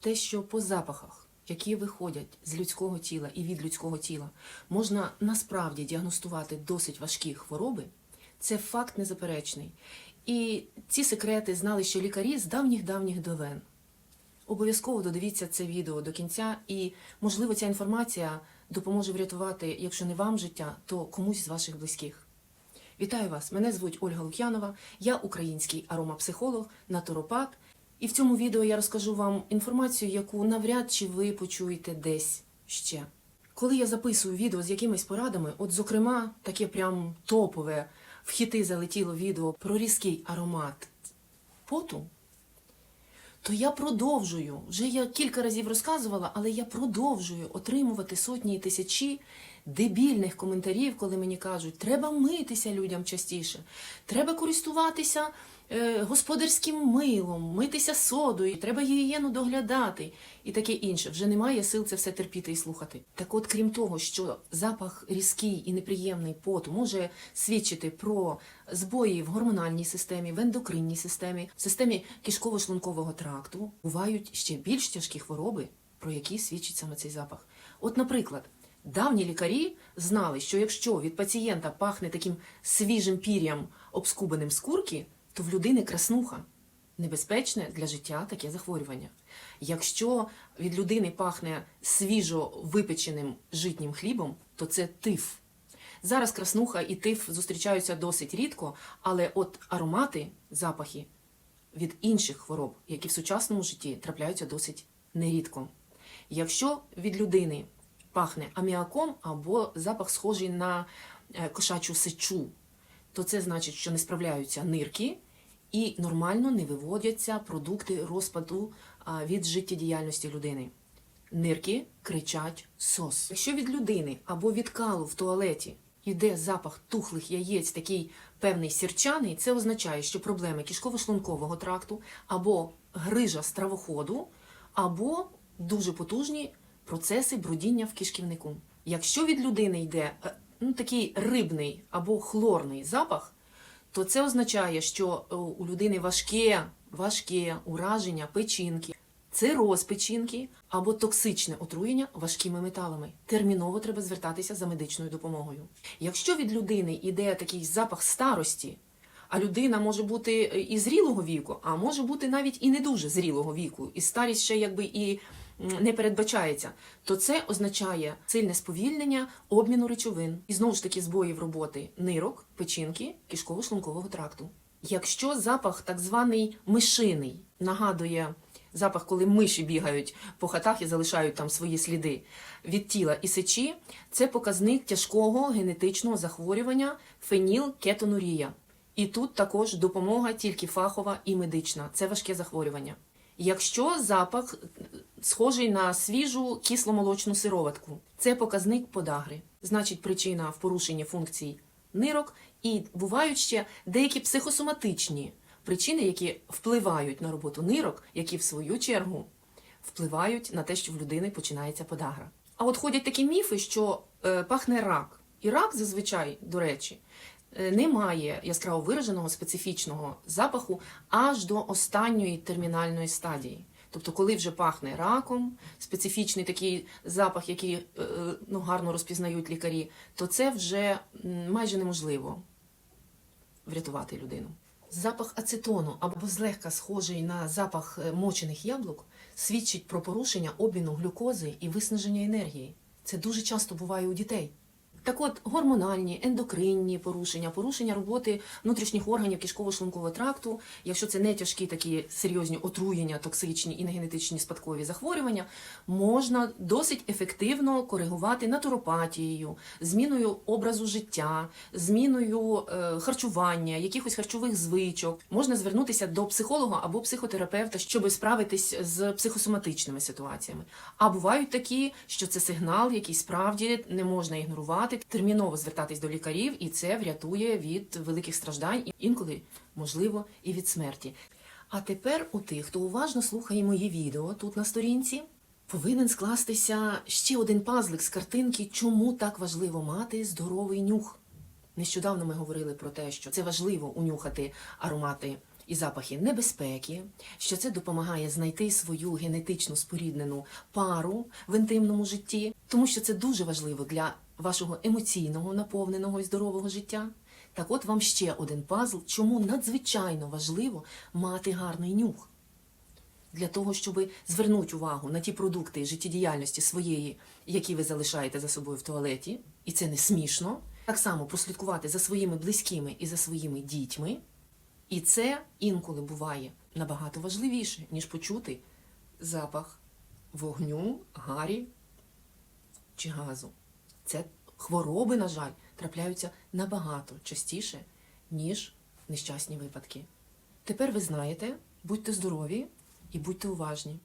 те, що по запахах, які виходять з людського тіла і від людського тіла, можна насправді діагностувати досить важкі хвороби, це факт незаперечний. І ці секрети знали ще лікарі з давніх-давніх давен. Обов'язково додивіться це відео до кінця, і, можливо, ця інформація допоможе врятувати, якщо не вам життя, то комусь з ваших близьких. Вітаю вас! Мене звуть Ольга Лук'янова, я український аромапсихолог, натуропат. І в цьому відео я розкажу вам інформацію, яку навряд чи ви почуєте десь ще. Коли я записую відео з якимись порадами, от зокрема, таке прям топове в хіти залетіло відео про різкий аромат поту, то я продовжую. Вже я кілька разів розказувала, але я продовжую отримувати сотні і тисячі дебільних коментарів, коли мені кажуть, треба митися людям частіше, треба користуватися господарським милом, митися содою, треба гігієну доглядати і таке інше. Вже немає сил це все терпіти і слухати. Так от, крім того, що запах різкий і неприємний поту може свідчити про збої в гормональній системі, в ендокринній системі, в системі кишково-шлункового тракту, бувають ще більш тяжкі хвороби, про які свідчить саме цей запах. От, наприклад. Давні лікарі знали, що якщо від пацієнта пахне таким свіжим пір'ям, обскубаним з курки, то в людини краснуха. Небезпечне для життя таке захворювання. Якщо від людини пахне свіжо випеченим житнім хлібом, то це тиф. Зараз краснуха і тиф зустрічаються досить рідко, але от аромати, запахи від інших хвороб, які в сучасному житті трапляються досить нерідко. Якщо від людини пахне аміаком або запах схожий на е, кошачу сечу, то це значить, що не справляються нирки і нормально не виводяться продукти розпаду від життєдіяльності людини. Нирки кричать сос. Якщо від людини або від калу в туалеті йде запах тухлих яєць, такий певний сірчаний, це означає, що проблеми кишково-шлункового тракту або грижа стравоходу, або дуже потужні процеси брудіння в кишківнику. Якщо від людини йде е, ну, такий рибний або хлорний запах, то це означає, що е, у людини важке, важке ураження печінки, цироз печінки або токсичне отруєння важкими металами. Терміново треба звертатися за медичною допомогою. Якщо від людини йде такий запах старості, а людина може бути е, і зрілого віку, а може бути навіть і не дуже зрілого віку, і старість ще якби і не передбачається, то це означає сильне сповільнення обміну речовин і знову ж таки збоїв роботи нирок, печінки, кишково-шлункового тракту. Якщо запах так званий мишиний нагадує запах, коли миші бігають по хатах і залишають там свої сліди від тіла і сечі, це показник тяжкого генетичного захворювання фенілкетонурія. І тут також допомога тільки фахова і медична. Це важке захворювання. Якщо запах схожий на свіжу кисломолочну сироватку, це показник подагри. Значить, причина в порушенні функцій нирок, і бувають ще деякі психосоматичні причини, які впливають на роботу нирок, які в свою чергу впливають на те, що в людини починається подагра. А от ходять такі міфи, що е, пахне рак. І рак зазвичай, до речі, е, не має яскраво вираженого специфічного запаху аж до останньої термінальної стадії. Тобто, коли вже пахне раком, специфічний такий запах, який е, е, ну, гарно розпізнають лікарі, то це вже майже неможливо врятувати людину. Запах ацетону або злегка схожий на запах е, мочених яблук свідчить про порушення обміну глюкози і виснаження енергії. Це дуже часто буває у дітей. Так от, гормональні, ендокринні порушення, порушення роботи внутрішніх органів кишково-шлункового тракту, якщо це не тяжкі такі серйозні отруєння, токсичні і негенетичні спадкові захворювання, можна досить ефективно коригувати натуропатією, зміною образу життя, зміною е, харчування, якихось харчових звичок. Можна звернутися до психолога або психотерапевта, щоб справитись з психосоматичними ситуаціями. А бувають такі, що це сигнал, який справді не можна ігнорувати, терміново звертатись до лікарів, і це врятує від великих страждань, інколи, можливо, і від смерті. А тепер у тих, хто уважно слухає мої відео тут на сторінці, повинен скластися ще один пазлик з картинки, чому так важливо мати здоровий нюх. Нещодавно ми говорили про те, що це важливо унюхати аромати і запахи небезпеки, що це допомагає знайти свою генетично споріднену пару в інтимному житті, тому що це дуже важливо для вашого емоційного наповненого і здорового життя. Так от вам ще один пазл, чому надзвичайно важливо мати гарний нюх для того, щоб звернути увагу на ті продукти життєдіяльності своєї, які ви залишаєте за собою в туалеті, і це не смішно. Так само прослідкувати за своїми близькими і за своїми дітьми. І це інколи буває набагато важливіше, ніж почути запах вогню, гарі чи газу. Це хвороби, на жаль, трапляються набагато частіше, ніж нещасні випадки. Тепер ви знаєте, будьте здорові і будьте уважні.